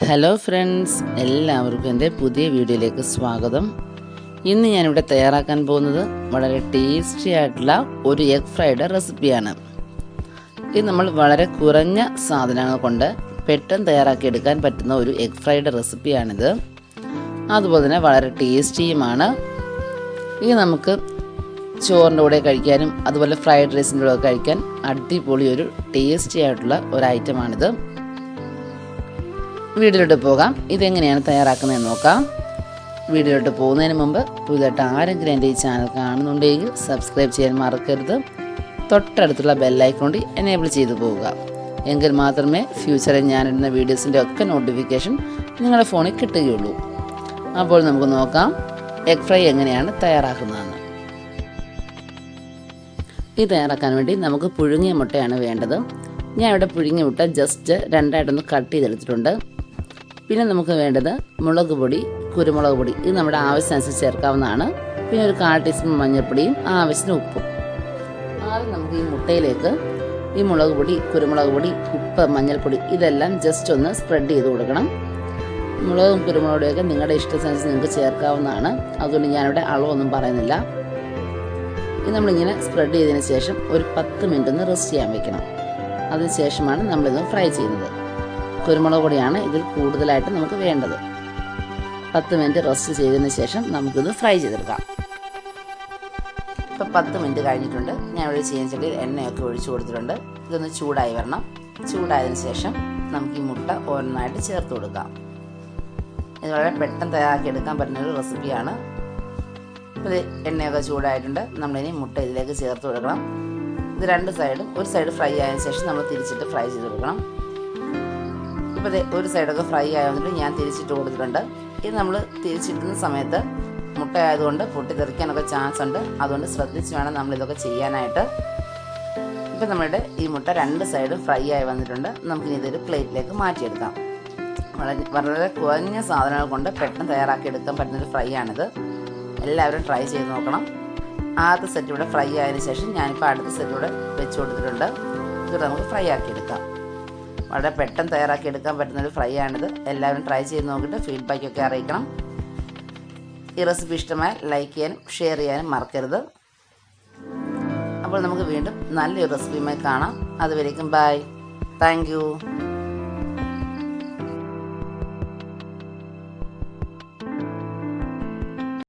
Hello friends എല്ലാവർക്കും എന്റെ പുതിയ വീഡിയോയിലേക്ക് സ്വാഗതം. ഇന്ന് ഞാനിവിടെ തയ്യാറാക്കാൻ പോകുന്നത് വളരെ ടേസ്റ്റി ആയിട്ടുള്ള ഒരു എഗ് ഫ്രൈഡ് റെസിപ്പിയാണ് ഇത് നമ്മൾ വളരെ കുറഞ്ഞ സാധനങ്ങൾ കൊണ്ട് പെട്ടെന്ന് തയ്യാറാക്കി എടുക്കാൻ പറ്റുന്ന ഒരു എഗ് ഫ്രൈഡ് റെസിപ്പിയാണിത് അതുപോലെ തന്നെ വളരെ ടേസ്റ്റിയുമാണ് ഇത് നമുക്ക് ചോറിന്റെ കൂടെ കഴിക്കാനും അതുപോലെ ഫ്രൈഡ് റൈസിന്റെ കൂടെ കഴിക്കാൻ അടിപൊളി ഒരു ടേസ്റ്റി ആയിട്ടുള്ള ഒരു ഐറ്റമാണിത് വീഡിയോയിലോട്ട് പോകാം. ഇതെങ്ങനെയാണ് തയ്യാറാക്കുന്നതെന്ന് നോക്കാം. വീഡിയോയിലോട്ട് പോകുന്നതിന് മുമ്പ് പുതിയതായിട്ട് ആരെങ്കിലും എന്റെ ഈ ചാനൽ കാണുന്നുണ്ടെങ്കിൽ സബ്സ്ക്രൈബ് ചെയ്യാൻ മറക്കരുത്. തൊട്ടടുത്തുള്ള ബെല്ലൈക്കോണ്ട് എനേബിൾ ചെയ്തു പോവുക. എങ്കിൽ മാത്രമേ ഫ്യൂച്ചറിൽ ഞാനിടുന്ന വീഡിയോസിന്റെ ഒക്കെ നോട്ടിഫിക്കേഷൻ നിങ്ങളുടെ ഫോണിൽ കിട്ടുകയുള്ളൂ. അപ്പോൾ നമുക്ക് നോക്കാം എഗ് ഫ്രൈ എങ്ങനെയാണ് തയ്യാറാക്കുന്നതെന്ന്. ഇത് തയ്യാറാക്കാൻ വേണ്ടി നമുക്ക് പുഴുങ്ങിയ മുട്ടയാണ് വേണ്ടത്. ഞാൻ ഇവിടെ പുഴുങ്ങിയ മുട്ട ജസ്റ്റ് രണ്ടായിട്ടൊന്ന് കട്ട് ചെയ്തെടുത്തിട്ടുണ്ട്. പിന്നെ നമുക്ക് വേണ്ടത് മുളക് പൊടി കുരുമുളക് പൊടി. ഇത് നമ്മുടെ ആവശ്യാനുസരിച്ച് ചേർക്കാവുന്നതാണ്. പിന്നെ ഒരു കാൽ ടീസ്പൂൺ മഞ്ഞൾപ്പൊടിയും ആവശ്യത്തിന് ഉപ്പും. ആദ്യം നമുക്ക് ഈ മുട്ടയിലേക്ക് ഈ മുളക് പൊടി കുരുമുളക് പൊടി ഉപ്പ് മഞ്ഞൾപ്പൊടി ഇതെല്ലാം ജസ്റ്റ് ഒന്ന് സ്പ്രെഡ് ചെയ്ത് കൊടുക്കണം. മുളകും കുരുമുളകൊക്കെ നിങ്ങളുടെ ഇഷ്ടത്തിനനുസരിച്ച് നിങ്ങൾക്ക് ചേർക്കാവുന്നതാണ്. അതുകൊണ്ട് ഞാനിവിടെ അളവൊന്നും പറയുന്നില്ല. ഇത് നമ്മളിങ്ങനെ സ്പ്രെഡ് ചെയ്തതിന് ശേഷം ഒരു പത്ത് മിനിറ്റ് ഒന്ന് റെസ്റ്റ് ചെയ്യാൻ വെക്കണം. അതിനുശേഷമാണ് നമ്മളിത് ഫ്രൈ ചെയ്യുന്നത്. കുരുമുളക് പൊടിയാണ് ഇതിൽ കൂടുതലായിട്ട് നമുക്ക് വേണ്ടത്. പത്ത് മിനിറ്റ് റെസ്റ്റ് ചെയ്തതിന് ശേഷം നമുക്കിത് ഫ്രൈ ചെയ്തെടുക്കാം. ഇപ്പം പത്ത് മിനിറ്റ് കഴിഞ്ഞിട്ടുണ്ട്. ഞാൻ ഇവിടെ ചീനച്ചട്ടിയിൽ എണ്ണയൊക്കെ ഒഴിച്ചു കൊടുത്തിട്ടുണ്ട്. ഇതൊന്ന് ചൂടായി വരണം. ചൂടായതിനു ശേഷം നമുക്ക് ഈ മുട്ട ഓരോന്നായിട്ട് ചേർത്ത് കൊടുക്കാം. ഇത് വളരെ പെട്ടെന്ന് തയ്യാറാക്കി എടുക്കാൻ പറ്റുന്ന ഒരു റെസിപ്പിയാണ്. ഇത് എണ്ണയൊക്കെ ചൂടായിട്ടുണ്ട്. നമ്മളിനി മുട്ട ഇതിലേക്ക് ചേർത്ത് കൊടുക്കണം. ഇത് രണ്ട് സൈഡും ഒരു സൈഡ് ഫ്രൈ ആയതിനു ശേഷം നമ്മൾ തിരിച്ചിട്ട് ഫ്രൈ ചെയ്ത് കൊടുക്കണം. ഇപ്പോൾ ഒരു സൈഡൊക്കെ ഫ്രൈ ആയതുകൊണ്ട് ഞാൻ തിരിച്ചിട്ട് കൊടുത്തിട്ടുണ്ട്. ഇത് നമ്മൾ തിരിച്ചിടുന്ന സമയത്ത് മുട്ട ആയതുകൊണ്ട് പൊട്ടിത്തെറിക്കാനൊക്കെ ചാൻസ് ഉണ്ട്. അതുകൊണ്ട് ശ്രദ്ധിച്ച് വേണം നമ്മൾ ഇതൊക്കെ ചെയ്യാനായിട്ട്. ഇപ്പം നമ്മുടെ ഈ മുട്ട രണ്ട് സൈഡും ഫ്രൈ ആയി വന്നിട്ടുണ്ട്. നമുക്കിനി ഇതൊരു പ്ലേറ്റിലേക്ക് മാറ്റിയെടുക്കാം. വളരെ വളരെ കുറഞ്ഞ സാധനങ്ങൾ കൊണ്ട് പെട്ടെന്ന് തയ്യാറാക്കി എടുക്കാൻ പറ്റുന്നൊരു ഫ്രൈ ആണിത്. എല്ലാവരും ട്രൈ ചെയ്ത് നോക്കണം. ആദ്യത്തെ സെറ്റ് ഇവിടെ ഫ്രൈ ആയതിനു ശേഷം ഞാനിപ്പോൾ അടുത്ത സെറ്റ് ഇവിടെ വെച്ച് കൊടുത്തിട്ടുണ്ട്. ഇത് നമുക്ക് ഫ്രൈ ആക്കി എടുക്കാം. വളരെ പെട്ടെന്ന് തയ്യാറാക്കി എടുക്കാൻ പറ്റുന്നൊരു ഫ്രൈ ആണിത്. എല്ലാവരും ട്രൈ ചെയ്ത് നോക്കിയിട്ട് ഫീഡ്ബാക്ക് ഒക്കെ അറിയിക്കണം. ഈ റെസിപ്പി ഇഷ്ടമായി ലൈക്ക് ചെയ്യാനും ഷെയർ ചെയ്യാനും മറക്കരുത്. അപ്പോൾ നമുക്ക് വീണ്ടും നല്ലൊരു റെസിപ്പിയുമായി കാണാം. അതുവരേക്കും ബൈ താങ്ക്